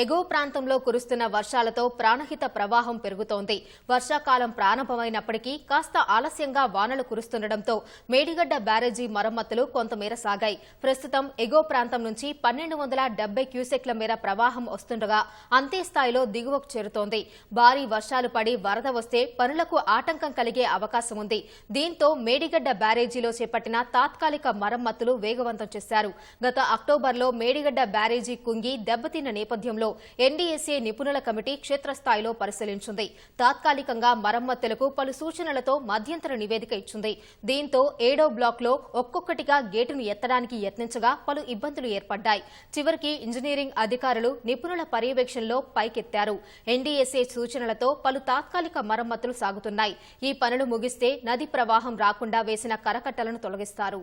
ఎగువ ప్రాంతంలో కురుస్తున్న వర్షాలతో ప్రాణహిత ప్రవాహం పెరుగుతోంది. వర్షాకాలం ప్రారంభమైనప్పటికీ కాస్త ఆలస్యంగా వానలు కురుస్తుండటంతో మేడిగడ్డ బ్యారేజీ మరమ్మతులు కొంతమేర సాగాయి. ప్రస్తుతం ఎగువ ప్రాంతం నుంచి పన్నెండు వందల డెబ్బై క్యూసెక్ల మేర ప్రవాహం వస్తుండగా అంతే స్థాయిలో దిగువకు చేరుతోంది. భారీ వర్షాలు పడి వరద వస్తే పనులకు ఆటంకం కలిగే అవకాశం ఉంది. దీంతో మేడిగడ్డ బ్యారేజీలో చేపట్టిన తాత్కాలిక మరమ్మతులు వేగవంతం చేశారు. గత అక్టోబర్లో మేడిగడ్డ బ్యారేజీ కుంగి దెబ్బతిన్న నేపథ్యంలో ఎన్డీఎస్ఏ నిపుణుల కమిటీ క్షేత్రస్థాయిలో పరిశీలించింది. తాత్కాలికంగా మరమ్మతులకు పలు సూచనలతో మధ్యంతర నివేదిక ఇచ్చింది. దీంతో ఏడో బ్లాక్లో ఒక్కొక్కటిగా గేటును ఎత్తడానికి యత్నించగా పలు ఇబ్బందులు ఏర్పడ్డాయి. చివరికి ఇంజనీరింగ్ అధికారులు నిపుణుల పర్యవేక్షణలో పైకెత్తారు. ఎన్డీఎస్ఏ సూచనలతో పలు తాత్కాలిక మరమ్మతులు సాగుతున్నాయి. ఈ పనులు ముగిస్తే నది ప్రవాహం రాకుండా వేసిన కరకట్టలను తొలగిస్తారు.